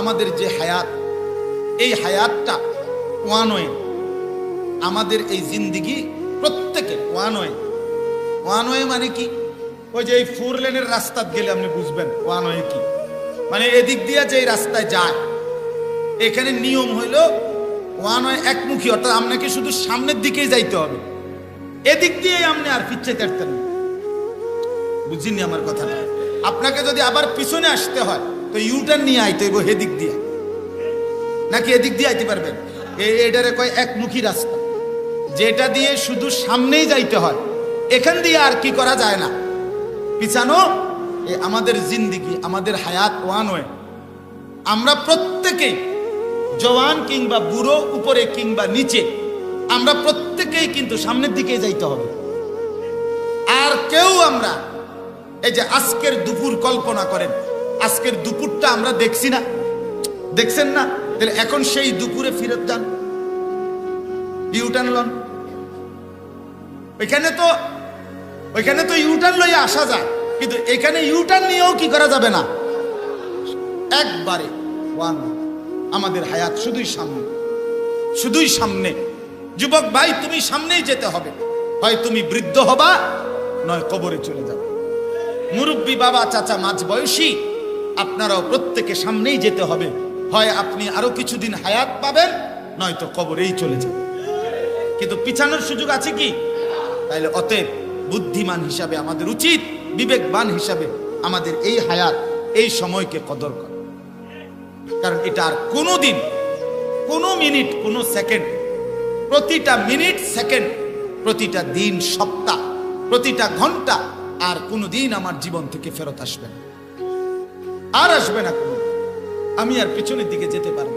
আমাদের যে হায়াত, এই হায়াতটা ওয়ান ওয়ে আমাদের এই জিন্দিগি প্রত্যেকের ওয়ান ওয়ে ওয়ান ওয়ে মানে কি? ওই যে এই ফোর লেনের রাস্তা গেলে আপনি বুঝবেন ওয়ান ওয়ে কি। মানে এদিক দিয়ে যে রাস্তায় যায়, এখানে নিয়ম হইল ওয়ান ওয়ে একমুখী, অর্থাৎ আপনাকে শুধু সামনের দিকেই যাইতে হবে। এদিক দিয়ে আপনি আর পিচ্ছে কাটতেন বুঝিনি আমার কথাটা? আপনাকে যদি আবার পিছনে আসতে হয় তো ইউটার্ন নিয়ে আইতে হইব হেদিক দিয়ে। নাকি এদিক দিয়ে আইতে পারবেন? এটারে কয় একমুখী রাস্তা। যেটা দিয়ে শুধু সামনেই যাইতে হয়। এখান দিয়ে আর কি করা যায় না। পিছানো আমাদের জিন্দিগি, আমাদের হায়াত ওয়ান ওয়ে। আমরা প্রত্যেকেই জওয়ান কিংবা বুড়ো, উপরে কিংবা নিচে, আমরা প্রত্যেকেই কিন্তু সামনের দিকে যাইতে হবে। আর কেউ আমরা, এই যে আজকের দুপুর কল্পনা করেন আজকের দুপুরটা আমরা দেখছি না। দেখছেন না? তাহলে এখন সেই দুপুরে ফিরত যান। ইউটার্ন লন। ওইখানে তো ওইখানে তো ইউটার্ন লইয়া আসা যায়। কিন্তু এখানে ইউটার্ন নিয়েও কি করা যাবে না? একবারে ওয়ান। আমাদের হায়াত শুধুই সামনে। শুধুই সামনে। যুবক ভাই, তুমি সামনেই যেতে হবে। হয় তুমি বৃদ্ধ হবা, নয় কবরে চলে যাবে। মুরব্বী বাবা, চাচা মাঝ বয়সী আপনারাও প্রত্যেকে সামনেই যেতে হবে। হয় আপনি আরও কিছুদিন হায়াত পাবেন, নয়তো কবরেই চলে যাবে কিন্তু পিছানোর সুযোগ আছে কি? তাইলে অতএব বুদ্ধিমান হিসাবে আমাদের উচিত, বিবেকবান হিসাবে আমাদের এই হায়াত, এই সময়কে কদর করা। কারণ এটা আর কোনো দিন কোনো মিনিট, কোনো সেকেন্ড, প্রতিটা মিনিট, সেকেন্ড, প্রতিটা দিন, সপ্তাহ, প্রতিটা ঘণ্টা আর কোনো দিন আমার জীবন থেকে ফেরত আসবে না। আর আসবে না আমি আর পিছনের দিকে যেতে পারব।